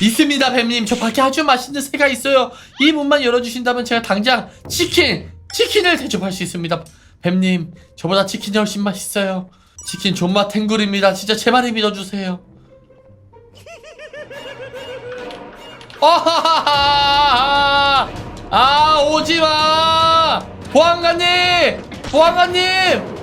있습니다 뱀님. 저 밖에 아주 맛있는 새가 있어요. 이 문만 열어주신다면 제가 당장 치킨 치킨을 대접할 수 있습니다. 뱀님 저보다 치킨이 훨씬 맛있어요. 치킨 존맛 탱글입니다. 진짜 제 말에 믿어주세요. 아하하하! 아 오지마! 보안관님! 보안관님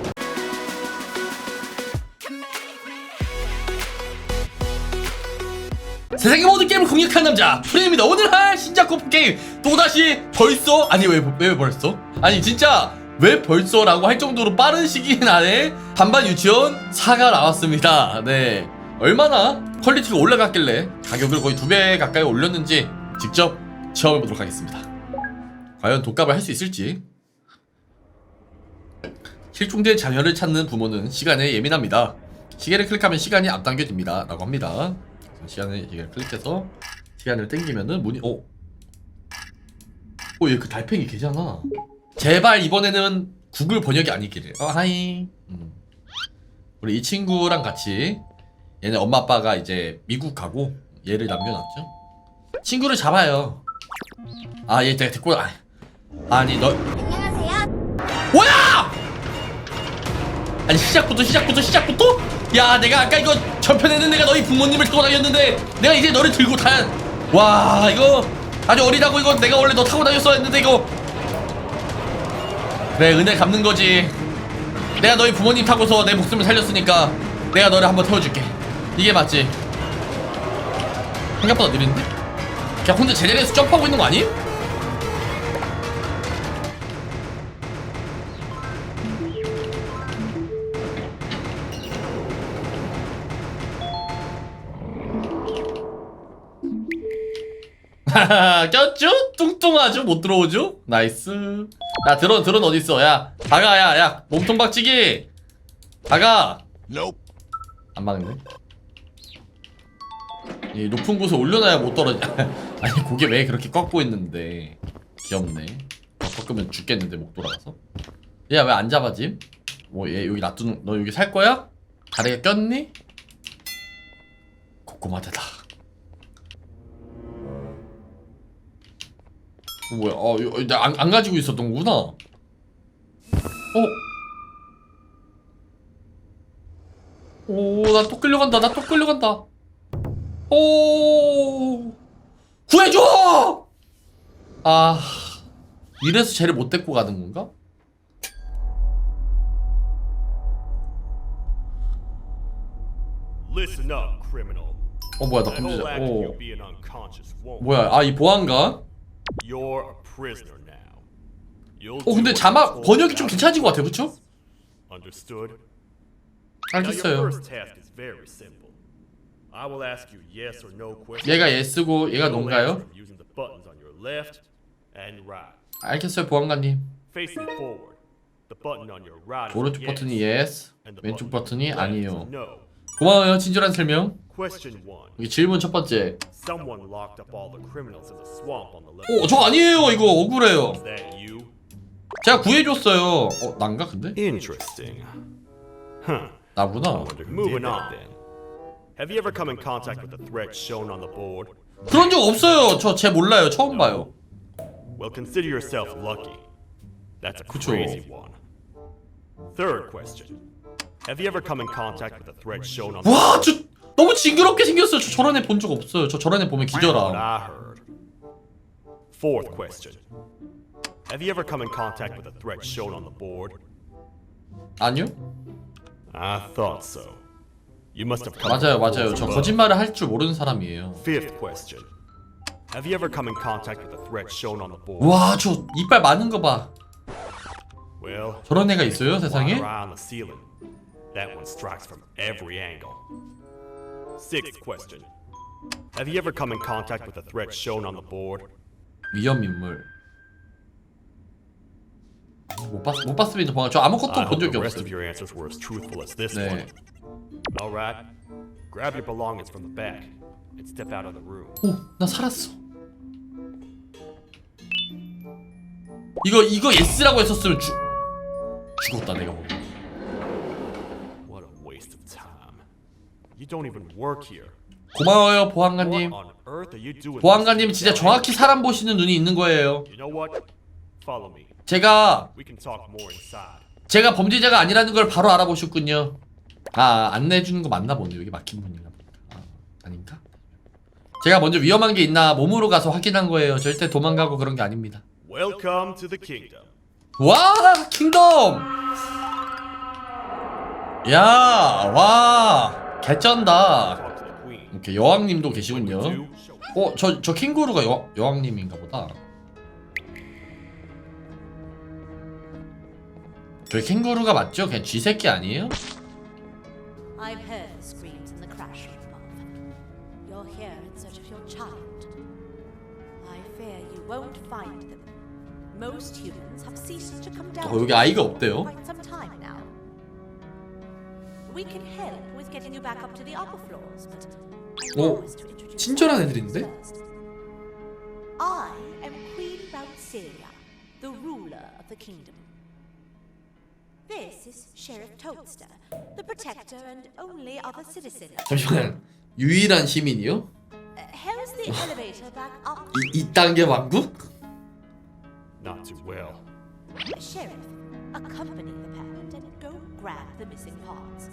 세상의 모든 게임을 공략한 남자 프레임입니다. 오늘 할 신작 코프 게임 또다시 벌써 아니 왜, 왜 벌써? 아니 진짜 왜 벌써라고 할 정도로 빠른 시기 안에 반반 유치원 4가 나왔습니다. 네. 얼마나 퀄리티가 올라갔길래 가격을 거의 두 배 가까이 올렸는지 직접 체험해보도록 하겠습니다. 과연 독값을 할 수 있을지. 실종된 자녀를 찾는 부모는 시간에 예민합니다. 시계를 클릭하면 시간이 앞당겨집니다. 라고 합니다 시간을 이게 클릭해서 시간을 땡기면은 문이 어? 어, 얘 그 달팽이 걔잖아. 제발 이번에는 구글 번역이 아니기를. 어, 하이. 음. 우리 이 친구랑 같이 얘네 엄마 아빠가 이제 미국 가고 얘를 남겨놨죠. 친구를 잡아요. 아, 얘 내가 데리고 아, 아니 너 안녕하세요. 뭐야? 아니 시작부터 시작부터 시작부터? 야 내가 아까 이거 전편에는 내가 너희 부모님을 타고 다녔는데 내가 이제 너를 들고 타야 와 이거 아주 어리다고 이거 내가 원래 너 타고 다녔어야 했는데 이거 그래 은혜 갚는 거지 내가 너희 부모님 타고서 내 목숨을 살렸으니까 내가 너를 한번 태워줄게 이게 맞지 생각보다 느린데? 그냥 혼자 제자리에서 점프하고 있는 거 아님? 꼈죠? 뚱뚱하죠? 못 들어오죠? 나이스. 야, 드론, 드론 어딨어? 야, 다가, 야, 야, 몸통 박치기! 다가! 안 막네. 이 높은 곳에 올려놔야 못 떨어지. 아니, 고개 왜 그렇게 꺾고 있는데. 귀엽네. 꺾으면 죽겠는데, 목 돌아가서. 야, 왜안 잡아짐? 뭐, 얘 여기 놔두는, 너 여기 살 거야? 다리가 꼈니? 고구마대다. 뭐야? 어, 이거 나 안 안 가지고 있었던 거구나. 어? 오, 나 또 끌려간다. 나 또 끌려간다. 오, 구해줘! 아, 이래서 쟤를 못 데리고 가는 건가? 어, 뭐야, 나 범죄자. 오. 뭐야? 아, 이 보안관? You're a prisoner now. You'll 어, 근데 자막 번역이 좀 괜찮아진 것 같아요, 그쵸? Understood? Now your 알겠어요. first task is very simple. I will ask you yes or no questions. 얘가 예스고 얘가 You'll 논가요? answer them using the buttons on your left and right. 알겠어요, 보안관님. Facing forward. The button on your right is 오른쪽 yes, 버튼이 yes, and the 왼쪽 button on 버튼이 your left is 아니요. No. 고마워요, 친절한 설명. Question one. 여기 질문 첫 번째. Someone locked up all the criminals in the swamp on the left. 어, 저 아니에요, 이거 억울해요. Is that you? 제가 구해줬어요. 어, 난가 근데? Interesting. Huh. 나구나. Moving on then. Have you ever come in contact with the threat shown on the board? 그런 적 없어요. 저쟤 몰라요. 처음 봐요. Well, consider yourself lucky. That's a 그쵸. crazy one. Third question. Have you ever come in contact with the threat shown on the 와, 저 너무 징그럽게 생겼어요. 저 저런 애 본 적 없어요. 저 저런 애 보면 기절함. I heard. Fourth question. Have you ever come in contact with the threat shown on the board? 아니요? I thought so. You must have come 맞아요, 맞아요. 저. 거짓말을 할 줄 모르는 사람이에요. Fifth question. Have you ever come in contact with the threat shown on the board? 와, 저 이빨 많은 거 봐. Well, 저런 애가 있어요, 세상에? eye on the ceiling. That one strikes from every angle. Sixth question. Have you ever come in contact with the threat shown on the board? 위험 인물. 못 봤, 못 봤으면 저, 저 아무것도 본 hope 적이 the rest 없어요. of your answers were as truthful as this 네. one. All right. Grab your belongings from the back and step out of the room. 오, 나 살았어. 이거 이거 예스라고 했었으면 죽 죽었다 내가. 보기 You don't even work here. 고마워요 보안관님 What on earth are you doing? 보안관님 진짜 정확히 사람 보시는 눈이 있는 거예요 You know what? Follow me. 제가 We can talk more inside. 제가 범죄자가 아니라는 걸 바로 알아보셨군요 아 안내해 주는 거 맞나 보네 여기 막힌 보다 아, 아닌가? 제가 먼저 위험한 게 있나 몸으로 가서 확인한 거예요 절대 도망가고 그런 게 아닙니다 Welcome to the kingdom. 와 킹덤 야 와 개쩐다. 이렇게 여왕님도 계시군요. 어 저저 캥거루가 여, 여왕님인가 보다 저 캥거루가 맞죠? 그냥 쥐새끼 아니에요? I've heard the screams and the crash from above. You're here in search of your child. I fear you won't find them. Most humans have ceased to come down. 어, 여기 아이가 없대요. We can help getting you back up to the upper floors, but I 오, promise to introduce 친절한 애들인데? first. I am Queen Rautsilia, the ruler of the kingdom. This is Sheriff Toadster, the protector and only other citizen. 잠시만 유일한 시민이요? Uh, how's the elevator back up? 이, 이 단계 왕국? Not too well. Sheriff, accompany the parent and go grab the missing parts.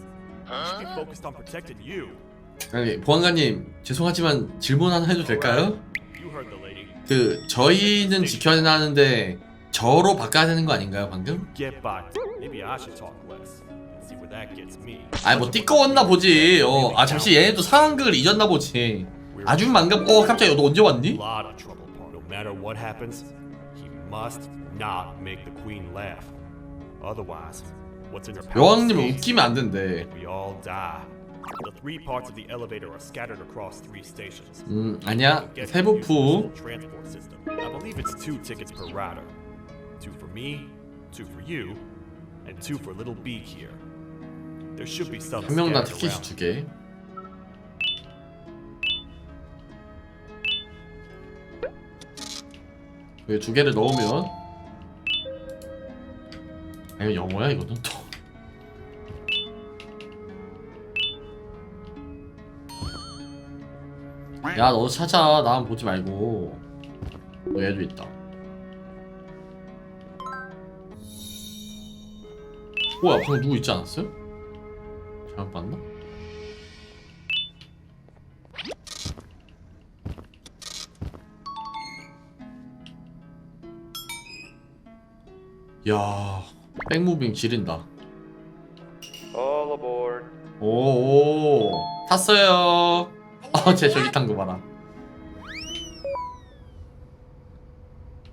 아니 보안관님 죄송하지만 질문 하나 해도 될까요? 그 저희는 지켜야 하는데 저로 바꿔야 되는 거 아닌가요 방금? 아니 뭐 띠꺼웠나 보지 어, 아 잠시 얘네도 상황극을 잊었나 보지 아주 망감 어 깜짝이야 너 언제 왔니? 여왕님은 웃기면 안 된대 We all die. The three parts of the elevator are scattered across three stations. 음 아니야 세부프 한 명당 티켓이 around. 두개 왜 두 개를 넣으면 아 이거 영어야 이거는 또 야, 너 찾아. 나만 보지 말고. 너 얘도 있다. 오, 앞으로 누구 있지 않았어요? 잘못 봤나? 야, 백무빙 지린다. All aboard. 오, 탔어요. 아, 쟤 저기 탄 거 봐라.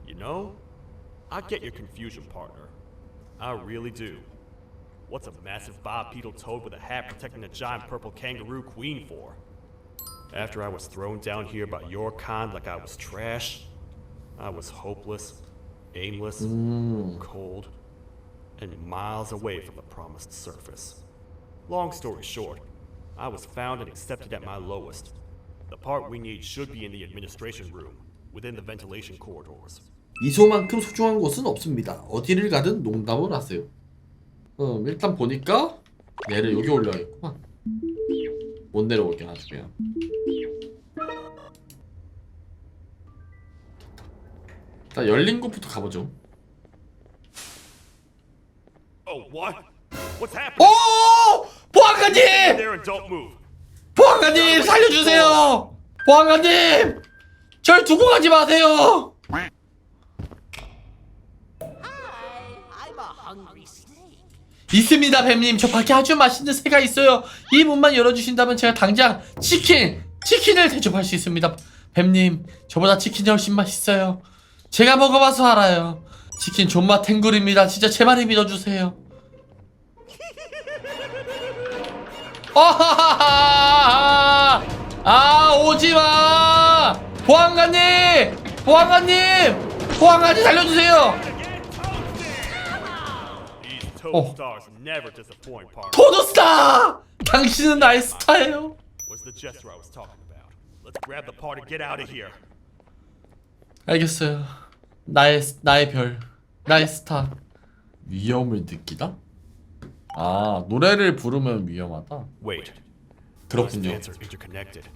You know, I get your confusion, partner. I really do. What's a massive bipedal toad with a hat protecting a giant purple kangaroo queen for? After I was thrown down here by your kind like I was trash, I was hopeless, aimless, cold, and miles away from the promised surface. Long story short, I was found and accepted at my lowest. The part we need should be in the administration room, within the ventilation corridors. 미소만큼 소중한 곳은 없습니다. 어디를 가든 농담을 하세요. 음, 일단 보니까 얘를 여기 올려야겠구만. 못 아주 그냥. 일단 열린 곳부터 가보죠. Oh, what? What's happening? 오! 보안관님! 보안관님 살려주세요! 보안관님! 절 두고 가지 마세요! 있습니다 뱀님 저 밖에 아주 맛있는 새가 있어요 이 문만 열어주신다면 제가 당장 치킨 치킨을 대접할 수 있습니다 뱀님 저보다 치킨이 훨씬 맛있어요 제가 먹어봐서 알아요 치킨 존맛 탱글입니다 진짜 제 말을 믿어주세요 아 오지 마 보안관님 보안관님 보안관님 살려주세요 Oh. partner. 토드스타 당신은 나의 스타예요. 알겠어요. 나의 나의 별, 나의 스타. 위험을 느끼다? 아 노래를 부르면 위험하다. Wait. Those 그렇군요. vents are interconnected.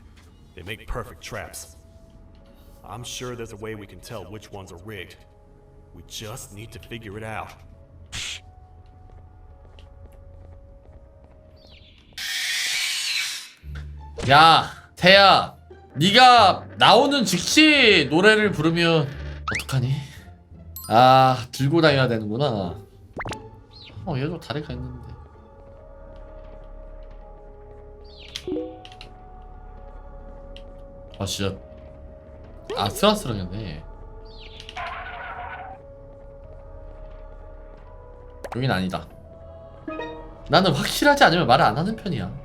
They make perfect traps. I'm sure there's a way we can tell which ones are rigged. We just need to figure it out. 야 태야 네가 나오는 즉시 노래를 부르면 어떡하니? 아 들고 다녀야 되는구나 어 얘도 다리가 있는데. 아 진짜. 아슬아슬하겠네. 여긴 아니다. 나는 확실하지 않으면 말을 안 하는 편이야.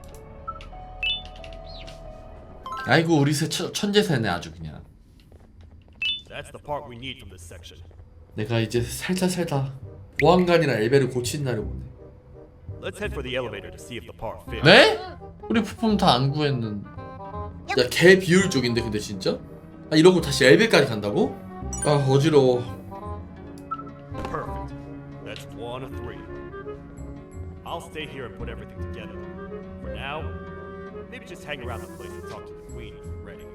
아이고 우리 새 처- 천재새네 아주 그냥. 내가 이제 살다 살다 보안관이랑 엘베를 고친 날을 보네 Let's head for the elevator to see if the part fits. 네? 우리 부품 다 안 구했는 야 개 비효율적인데 근데 진짜? 아 이러고 다시 엘베까지 간다고? 아 어지러워 Perfect. That's one of three. I'll stay here and put everything together. For now, maybe just hang around the place and talk to the queen if you're ready.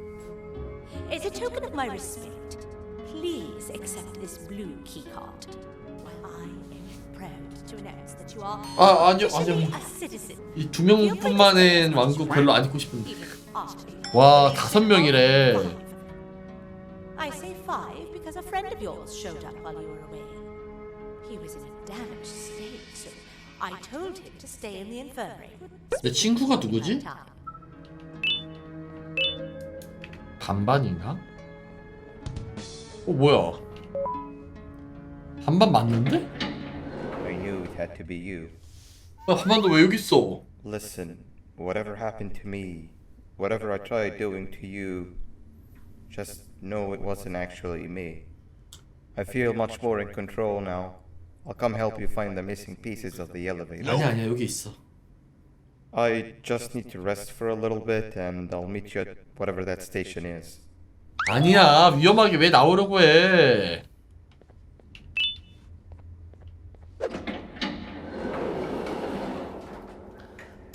As a token of my respect, please accept this blue keycard. 아 아니요 아니요. 이 두 명뿐만인 왕국 별로 안 입고 싶은데 와, 다섯 명이래. five. I say five because a friend of yours showed up while you were away. He was in a damaged state, so I told him to stay in the infirmary. 내 친구가 누구지? 반반인가? 어 뭐야 반반 맞는데? I knew it had to be you. 야 반반도 왜 여기 있어? Listen, whatever happened to me, whatever I tried doing to you, just know it wasn't actually me. I feel much more in control now. I'll come help you find the missing pieces of the elevator. 아니야 아니야 여기 있어 I just need to rest for a little bit and I'll meet you at whatever that station is. 아니야 위험하게 왜 나오려고 해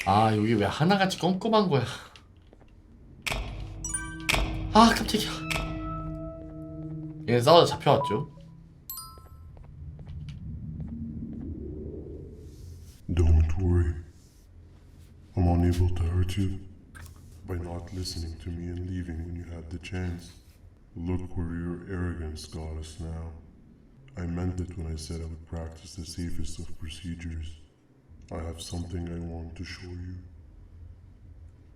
아 여기 왜 하나같이 껌껌한 거야 아 깜짝이야 얘네 싸우다 잡혀왔죠 Don't worry. I'm unable to hurt you by not listening to me and leaving when you had the chance. Look where your arrogance got us now. I meant it when I said I would practice the safest of procedures. I have something I want to show you.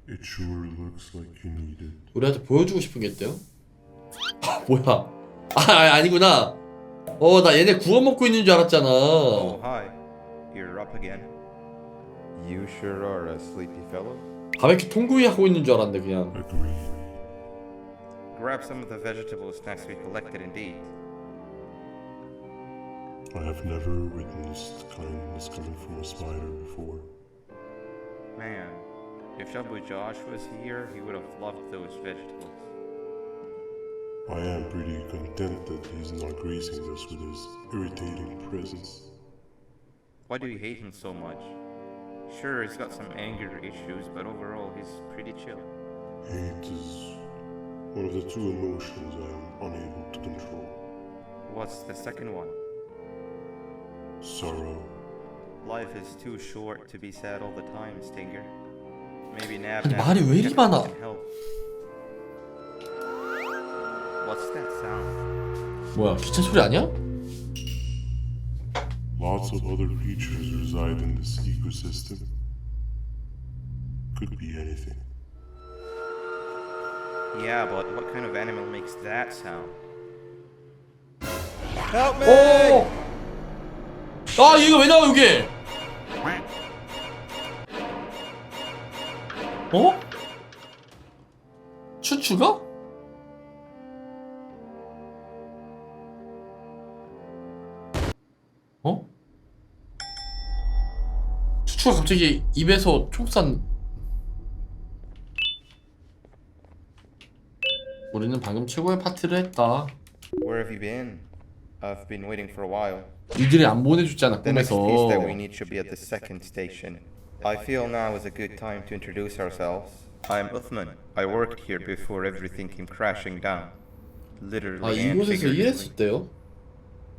It sure looks like you need it. 우리한테 보여주고 싶은 게 있대요? 아, 뭐야 아 아니, 아니구나 어 나 얘네 구워 먹고 있는 줄 알았잖아 Oh, hi. You're up again. You sure are a sleepy fellow. 바베큐 통구이 하고 있는 줄 알았는데 그냥 Agreed. Grab some of the vegetable snacks we collected indeed. I have never witnessed kindness coming from a spider before. Man, if Shabu Josh was here, he would have loved those vegetables. I am pretty content that he's not gracing us with his irritating presence. Why do you hate him so much? Sure, he's got some anger issues, but overall, he's pretty chill. Hate is one of the two emotions I am unable to control. What's the second one? Sorrow. Life is too short to be sad all the time, Stinger. Maybe Nab 아니, Nab 말이 왜 이리 can 많아? help. What's that sound? 뭐야 기차 소리 아니야? Lots of other creatures reside in this ecosystem. Could be anything. Yeah, but what kind of animal makes that sound? Help me! 오! 아 얘가 왜 나와 여기? 어? 추추가? 어? 추추가 갑자기 입에서 총산 우리는 방금 최고의 파티를 했다 Where have you been? I've been waiting for a while. 니들이 안 보내줬잖아 The next 꿈에서 piece that we need should be at the second station. I feel now is a good time to introduce ourselves. I'm Uthman. I worked here before everything came crashing down. Literally 아 and 이곳에서 figuratively. 일했었대요?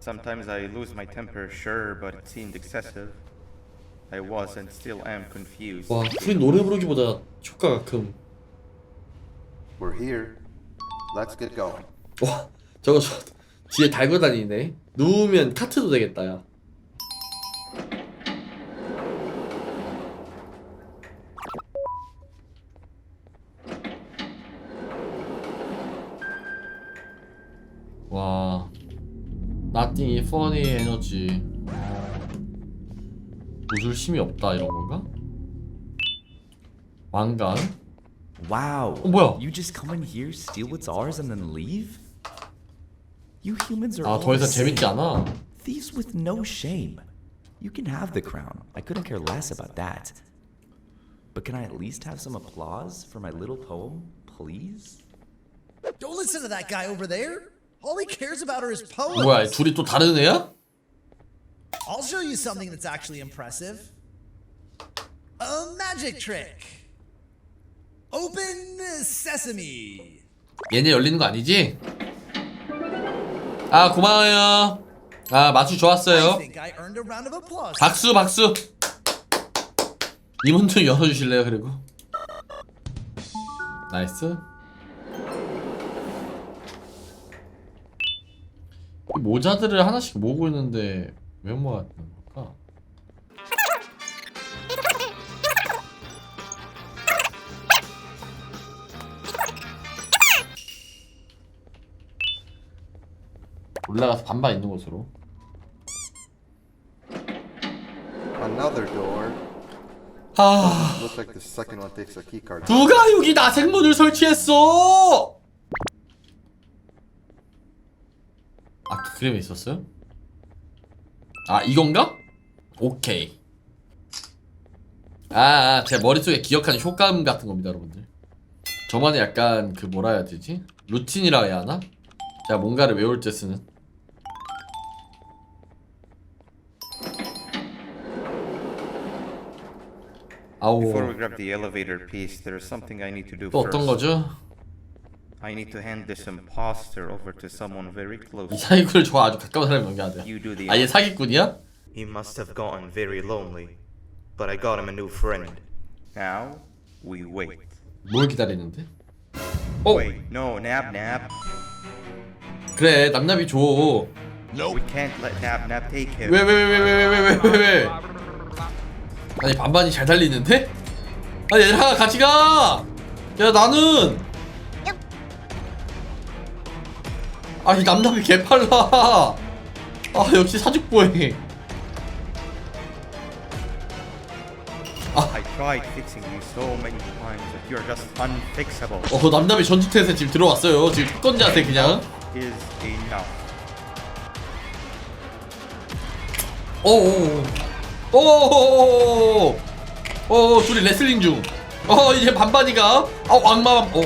Sometimes I lose my temper, sure, but it seemed excessive. I was and still am confused. 와 풀이 노래 부르기보다 효과가 큼. We're here. Let's get going. 와 저거 저 뒤에 달고 다니네. 누우면 카트도 되겠다 야. 와 nothing funny 에너지 웃을 힘이 없다 이런 건가? 왕관? Wow. 어, 뭐야? You just come in here, steal what's ours, and then leave? You humans are 아 all 더 이상 the same. 재밌지 않아. Thieves with no shame. You can have the crown. I couldn't care less about that. But can I at least have some applause for my little poem, please? Don't listen to that guy over there. All he cares about are his poems. 뭐야 둘이 또 다른 애야? I'll show you something that's actually impressive. A magic trick. Open sesame. 얘네 열리는 거 아니지? 아 고마워요. 아 I 좋았어요. 박수 박수. 이문 좀 열어주실래요? 그리고 나이스. 이 모자들을 하나씩 모으고 있는데 왜 모았는 올라가서 반반 있는 곳으로. Another door. 아. Looks like the second one takes a key card. 누가 여기 나생문을 설치했어? 아, 그 그림에 있었어요? 아, 이건가? 오케이. 아, 아, 제 머릿속에 기억하는 효과음 같은 겁니다, 여러분들. 저만의 약간 그 뭐라 해야 되지? 루틴이라 해야 하나? 제가 뭔가를 외울 때 쓰는. 아우. Before we grab the elevator piece, there's something I need to do 또 first. 어떤 거죠? I need to hand this imposter over to someone very 이 close. 사기꾼을 저 아주 가까운 사람이 넘겨야 돼. You do the 아, 얘 사기꾼이야? He must have gotten very lonely, but I got him a new friend. Now, we wait. 뭘 기다리는데? 어, Wait, no, Nab Nab. 그래, 남남이 줘. We can't let Nab Nab take him. 왜, 왜, 왜, 왜, 왜, 왜, 왜, 왜, 왜? 아니, 반반이 잘 달리는데? 아니, 얘들아, 같이 가! 야, 나는! 아, 이 남남이 개빨라! 아, 역시 사직보해. I tried fixing you so many times that you're just unfixable. 어, 남남이 전투태세 지금 들어왔어요. 지금 특권자한테 그냥. Is enough. 오오오 오오오오오 오 둘이 레슬링 중. 어 이제 반반이가 아 왕마만 어.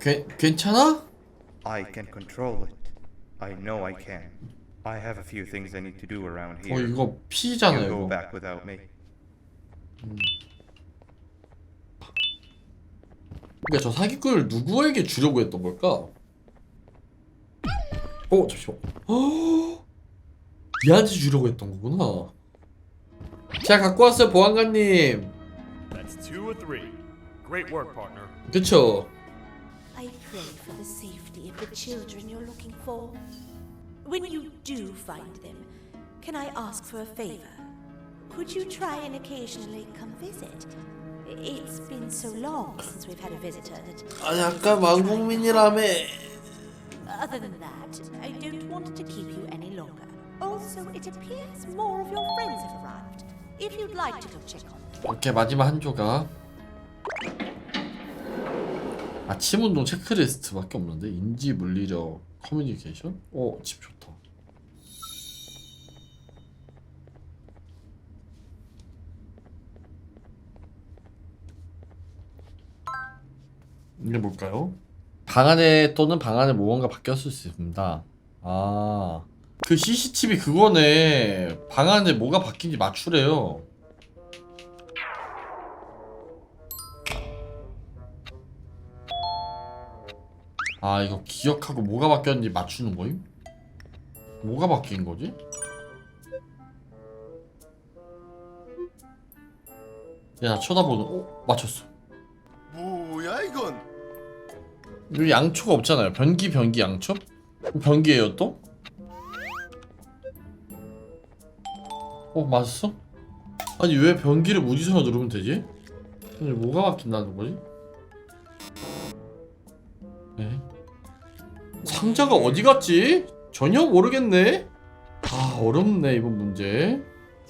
괜 괜찮아? I can control it. I know I can. I have a few things I need to do around 어 here. 이거 피잖아 You go back without me. 그러니까 저 사기꾼을 누구에게 주려고 했던 걸까? 어 잠시만. 어 얘한테 주려고 했던 거구나. 자 갖고 왔어요 보안관님. That's two or three. Great work, partner. 그쵸? I pray for the safety of the children you're looking for. When you do find them, can I ask for a favor? Could you try and occasionally come visit? It's been so long since we've had a visitor that, 아 약간 왕국민이라며. other than that, I don't want to keep you any longer. Also, it appears more of your friends have arrived. If you'd like to go check on them. 오케이 마지막 한 조각 아침 운동 체크리스트밖에 없는데 인지 물리적 커뮤니케이션? 어, 집 좋다. 이게 뭘까요? 방 안에 또는 방 안에 무언가 바뀌었을 수 있습니다. 아, 그 CCTV 그거네. 방 안에 뭐가 바뀐지 맞추래요. 아 이거 기억하고 뭐가 바뀌었는지 맞추는 거임? 뭐가 바뀐 거지? 야 쳐다보는 어? 맞췄어 뭐야 이건? 여기 양초가 없잖아요 변기 변기 양초? 변기예요 또? 어 맞았어? 아니 왜 변기를 무지성으로 누르면 되지? 아니 뭐가 바뀐다는 거지? 네? 상자가 어디 갔지? 전혀 모르겠네. 아 어렵네 이번 문제.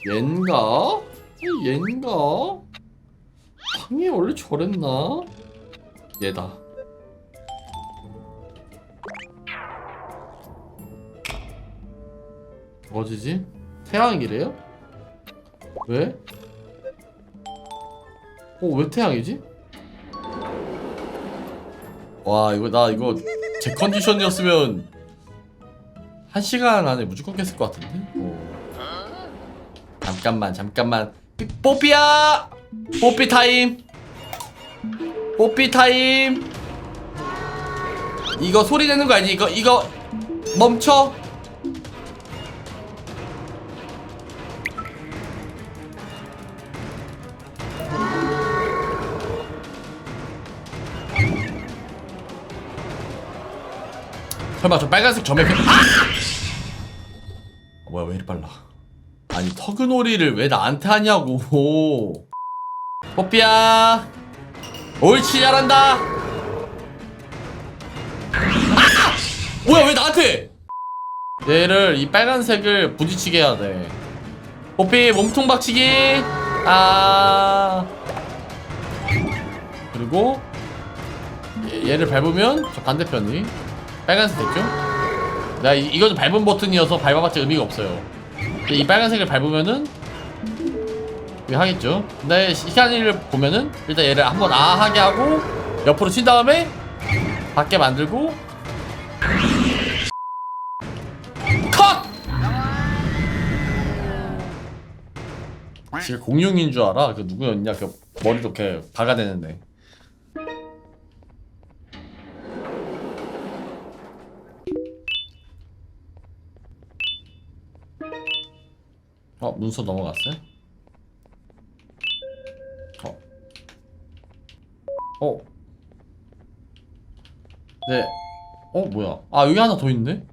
얜가? 얜가? 방이 원래 저랬나? 얘다. 어디지? 태양이래요? 왜? 어, 왜 태양이지? 와, 이거, 나 이거, 제 컨디션이었으면, 한 시간 안에 무조건 깼을 것 같은데? 어. 잠깐만, 잠깐만. 뽀삐야! 뽀삐 타임! 뽀삐 타임! 이거 소리 내는 거 아니지? 이거, 이거, 멈춰! 설마 저 빨간색 점에 그... 아! 어, 뭐야 왜 이리 빨라? 아니 터그놀이를 왜 나한테 하냐고. 뽀삐야! 옳지 잘한다! 아! 뭐야 왜 나한테! 얘를 이 빨간색을 부딪히게 해야 돼. 뽀삐 몸통 박치기! 아. 그리고 얘- 얘를 밟으면 저 반대편이 빨간색 됐죠? 내가 이, 이건 밟은 버튼이어서 밟아봤자 의미가 없어요 근데 이 빨간색을 밟으면은 이거 하겠죠 근데 시간을 보면은 일단 얘를 한번 아 하게 하고 옆으로 친 다음에 밖에 만들고 컷! 지금 공룡인 줄 알아? 그 누구였냐 그 머리 이렇게 박아대는데 어 문서 넘어갔어요? 어. 어. 네. 어 뭐야? 아 여기 하나 더 있네.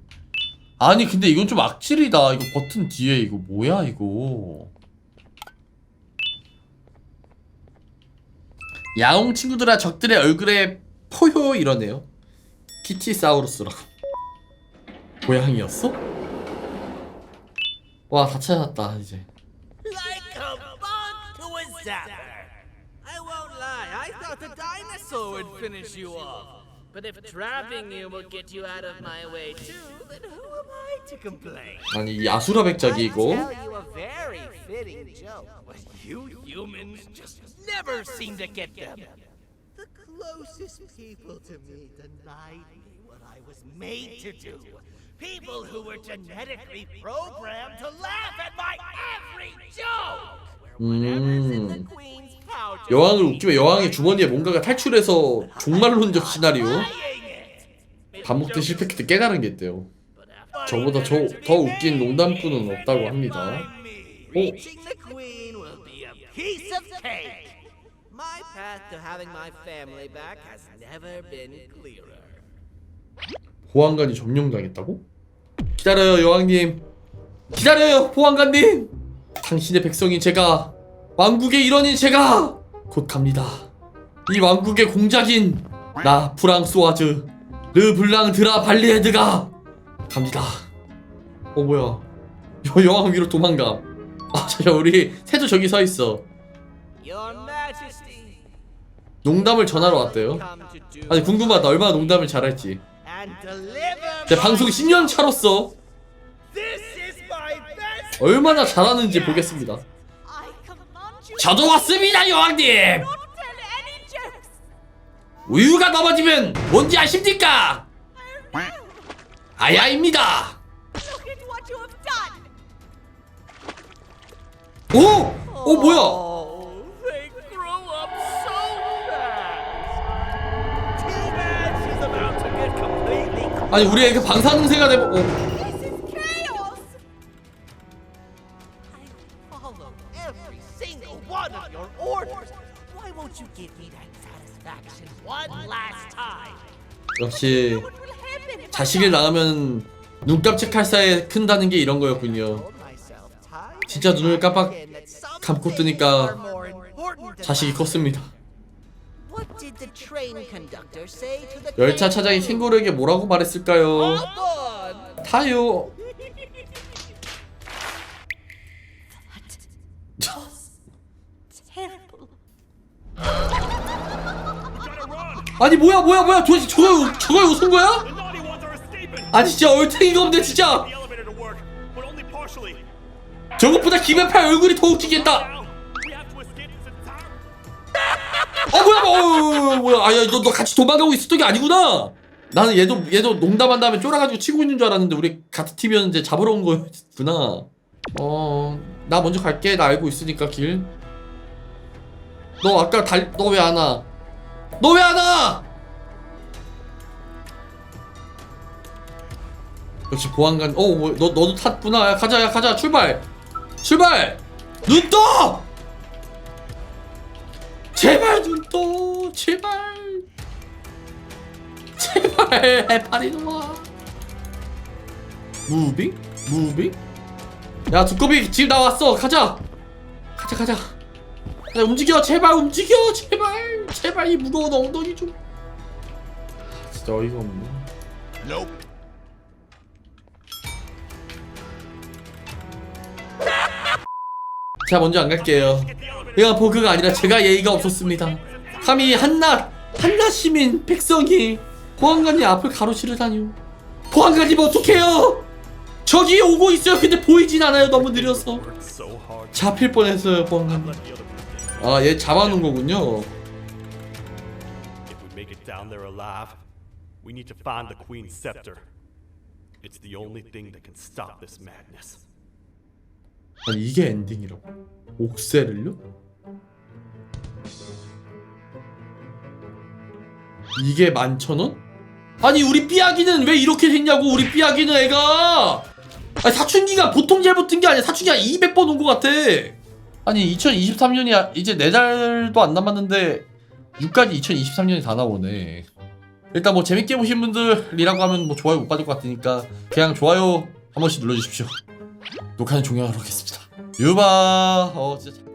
아니 근데 이건 좀 악질이다. 이거 버튼 뒤에 이거 뭐야 이거? 야옹 친구들아 적들의 얼굴에 포효 이러네요. 키티사우루스라고. 고양이였어? 와 다 찾았다 이제. Like a bug to a zapper. I won't lie, I thought the dinosaur would finish you off. But if trapping you will get you out of my way too, then who am I to complain? 아니 이 아수라 백작이 이거 tell you a very fitting joke, but you humans just never seem to get them. The closest people to me denied me what I was made to do. People who were genetically programmed to laugh at my every joke. Whatever's in the 음 queen's pouch. 여왕을 웃기면 여왕의 주머니에 뭔가가 탈출해서 종말론적 시나리오 반복된 실패 때 깨달은 게 있대요 저보다 저, 더 웃긴 농담꾼은 없다고 합니다 오 Reaching the queen will be a piece of cake. My path to having my family back has never been clearer. 보안관이 점령당했다고? 기다려요 여왕님. 기다려요 보안관님. 당신의 백성인 제가 왕국의 일원인 제가 곧 갑니다. 이 왕국의 공작인 나 프랑소아즈 르 블랑 드라 발리헤드가 갑니다. 어 뭐야. 여, 여왕 위로 도망가. 아 잠깐 우리 새도 저기 서있어. 농담을 전하러 왔대요. 아니 궁금하다. 얼마나 농담을 잘할지 my- 방송 10년 차로서. 얼마나 잘하는지 보겠습니다 저도 왔습니다 여왕님. 우유가 넘어지면 뭔지 아십니까? 아야입니다? 오! 어 뭐야? 아니 우리 애가 방사능세가 되고 어. 역시 자식을 낳으면 눈 깜짝할 사이에 큰다는 게 이런 거였군요. 진짜 눈을 깜빡 감고 뜨니까 자식이. 컸습니다. What did the train conductor say to the 열차 차장이? 캥거루에게 뭐라고 말했을까요? 타요. terrible. 아니 뭐야 뭐야 뭐야 저 저거 저거 웃은 거야? The naughty ones are escaping! 아니 진짜 얼탱이가 없네 진짜. The elevator to work, but only partially. 저것보다 김연팔 얼굴이 더 웃기겠다. 어 뭐야 뭐 어, 뭐야. 아야 너, 너 같이 도망가고 있었던 게 아니구나. 나는 얘도 얘도 농담한 다음에 쫄아가지고 치고 있는 줄 알았는데 우리 같은 팀이었는데 잡으러 온 거였구나. 어나 먼저 갈게. 나 알고 있으니까 길. 너 아까 달 너 왜 안 와? 너 왜 안 와? 역시 보안관 어너 너도 탔구나. 야 가자 야 가자. 출발. 출발. 눈 떠! 제발 좀떠 제발. 제발 해파리 놈아. 무빙? 무빙? 야 두꺼비 지금 나왔어. 가자. 가자 가자. 야 움직여. 제발 움직여. 제발. 제발 이 무거운 엉덩이 좀. 아, 진짜 어이가 없네 자 먼저 안 갈게요 이건 보그가 아니라 제가 예의가 없었습니다 감히 한낱 한낱 시민 백성이 보안관이 앞을 가로지르다니요 보안관님 어떡해요 저기 오고 있어요 근데 보이진 않아요 너무 느려서. 잡힐 뻔했어요 보안관님 Let the other ones get 아얘 잡아놓은 거군요 we need to find the Queen's scepter. It's the only thing that can stop this madness. 아니 이게 엔딩이라고? 옥새를요? 이게 만천원? 아니 우리 삐약이는 왜 이렇게 됐냐고 우리 삐약이는 애가! 아니 사춘기가 보통 잘 붙은 게 아니야. 사춘기가 200번 온 것 같아. 아니 2023년이 이제 4달도 안 남았는데 6까지 2023년이 다 나오네. 일단 뭐 재밌게 보신 분들이라고 하면 뭐 좋아요 못 받을 것 같으니까 그냥 좋아요 한 번씩 눌러주십시오 녹화는 종료하도록 하겠습니다. 유바! 어 진짜 잘-